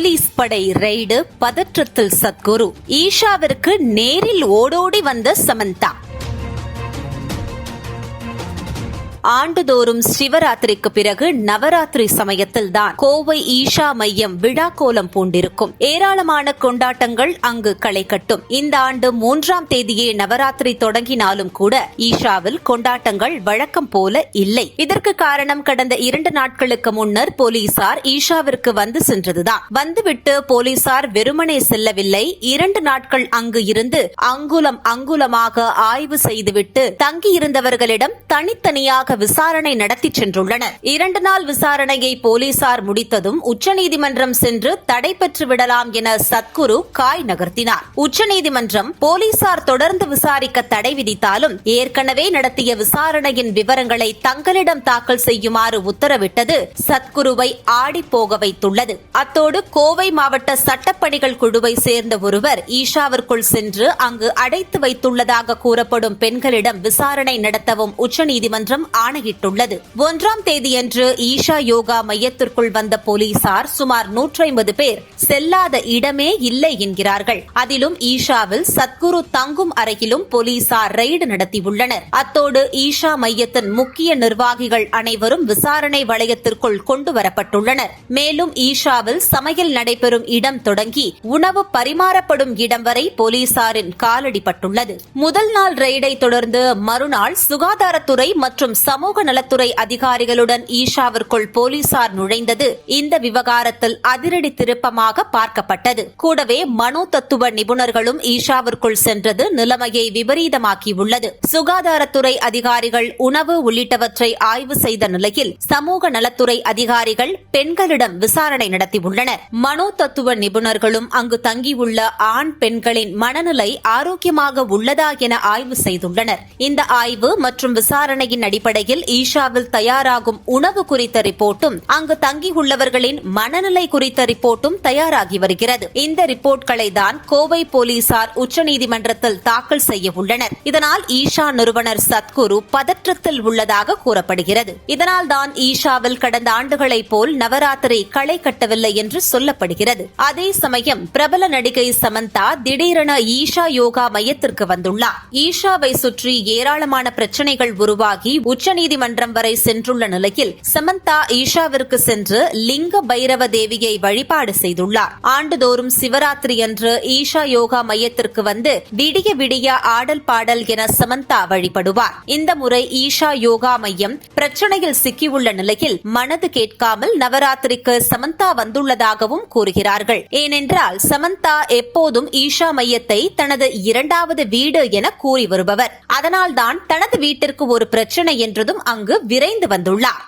Police படை raid பதற்றத்தில் Sadhguru. ஈஷாவிற்கு நேரில் ஓடோடி வந்த சமந்தா. ஆண்டுதோறும் சிவராத்திரிக்கு பிறகு நவராத்திரி சமயத்தில் தான் கோவை ஈஷா மையம் விழா கோலம் பூண்டிருக்கும். ஏராளமான கொண்டாட்டங்கள் அங்கு களை கட்டும். இந்த ஆண்டு மூன்றாம் தேதியே நவராத்திரி தொடங்கினாலும் கூட ஈஷாவில் கொண்டாட்டங்கள் வழக்கம் போல இல்லை. இதற்கு காரணம் கடந்த இரண்டு நாட்களுக்கு முன்னர் போலீசார் ஈஷாவிற்கு வந்து சென்றதுதான். வந்துவிட்டு போலீசார் வெறுமனே செல்லவில்லை. இரண்டு நாட்கள் அங்கு இருந்து அங்குலம் அங்குலமாக ஆய்வு செய்துவிட்டு தங்கியிருந்தவர்களிடம் தனித்தனியாக விசாரணை நடத்தி சென்றுள்ளனர். இரண்டு நாள் விசாரணையை போலீசார் முடித்ததும் உச்சநீதிமன்றம் சென்று தடை பெற்று விடலாம் என சத்குரு காய் நகர்த்தினார். உச்சநீதிமன்றம் போலீசார் தொடர்ந்து விசாரிக்க தடை விதித்தாலும் ஏற்கனவே நடத்திய விசாரணையின் விவரங்களை தங்களிடம் தாக்கல் செய்யுமாறு உத்தரவிட்டது சத்குருவை ஆடிப்போக வைத்துள்ளது. அத்தோடு கோவை மாவட்ட சட்டப்பணிகள் குழுவை சேர்ந்த ஒருவர் ஈஷாவிற்குள் சென்று அங்கு அடைத்து வைத்துள்ளதாக கூறப்படும் பெண்களிடம் விசாரணை நடத்தவும் உச்சநீதிமன்றம் ஆணையிட்டுள்ளது. ஒன்றாம் தேதியன்று ஈஷா யோகா மையத்திற்குள் வந்த போலீசார் சுமார் நூற்றி ஐம்பது பேர் செல்லாத இடமே இல்லை என்கிறார்கள். அதிலும் ஈஷாவில் சத்குரு தங்கும் அறையிலும் போலீசார் ரெய்டு நடத்தியுள்ளனர். அத்தோடு ஈஷா மையத்தின் முக்கிய நிர்வாகிகள் அனைவரும் விசாரணை வளையத்திற்குள் கொண்டு வரப்பட்டுள்ளனர் மேலும் ஈஷாவில் சமையல் நடைபெறும் இடம் தொடங்கி உணவு பரிமாறப்படும் இடம் வரை போலீசாரின் காலடிப்பட்டுள்ளது முதல் நாள் ரெய்டை தொடர்ந்து மறுநாள் சுகாதாரத்துறை மற்றும் சமூக நலத்துறை அதிகாரிகளுடன் ஈஷாவிற்குள் போலீசார் நுழைந்தது. இந்த விவகாரத்தில் அதிரடி திருப்பமாக பார்க்கப்பட்டது. கூடவே மனோ தத்துவ நிபுணர்களும் ஈஷாவிற்குள் சென்றது நிலைமையை விபரீதமாக்கியுள்ளது. சுகாதாரத்துறை அதிகாரிகள் உணவு உள்ளிட்டவற்றை ஆய்வு செய்த நிலையில் சமூக நலத்துறை அதிகாரிகள் பெண்களிடம் விசாரணை நடத்தியுள்ளனர். மனோ தத்துவ நிபுணர்களும் அங்கு தங்கியுள்ள ஆண் பெண்களின் மனநிலை ஆரோக்கியமாக உள்ளதா என ஆய்வு செய்துள்ளனர். இந்த ஆய்வு மற்றும் விசாரணையின் அடிப்படையில் ஈஷாவில் தயாராகும் உணவு குறித்த ரிப்போர்ட்டும் அங்கு தங்கியுள்ளவர்களின் மனநிலை குறித்த ரிப்போர்ட்டும் தயாராகி வருகிறது. இந்த ரிப்போர்ட்களை தான் கோவை போலீசார் உச்சநீதிமன்றத்தில் தாக்கல் செய்ய உள்ளனர். இதனால் ஈஷா நிறுவனர் சத்குரு பதற்றத்தில் உள்ளதாக கூறப்படுகிறது. இதனால் தான் ஈஷாவில் கடந்த ஆண்டுகளைப் போல் நவராத்திரி களை கட்டவில்லை என்று சொல்லப்படுகிறது. அதே சமயம் பிரபல நடிகை சமந்தா திடீரென ஈஷா யோகா மையத்திற்கு வந்துள்ளார். ஈஷாவை சுற்றி ஏராளமான பிரச்சனைகள் உருவாகி உச்ச உச்சநீதிமன்றம் வரை சென்றுள்ள நிலையில் சமந்தா ஈஷாவிற்கு சென்று லிங்க பைரவ தேவியை வழிபாடு செய்துள்ளார். ஆண்டுதோறும் சிவராத்திரி அன்று ஈஷா யோகா மையத்திற்கு வந்து விடிய விடிய ஆடல் பாடல் என சமந்தா வழிபடுவார். இந்த முறை ஈஷா யோகா மையம் பிரச்சனையில் சிக்கியுள்ள நிலையில் மனது கேட்காமல் நவராத்திரிக்கு சமந்தா வந்துள்ளதாகவும் கூறுகிறார்கள். ஏனென்றால் சமந்தா எப்போதும் ஈஷா மையத்தை தனது இரண்டாவது வீடு என கூறி வருபவர். அதனால்தான் தனது வீட்டிற்கு ஒரு பிரச்சனை என்றதும் அங்கு விரைந்து வந்துள்ளார்.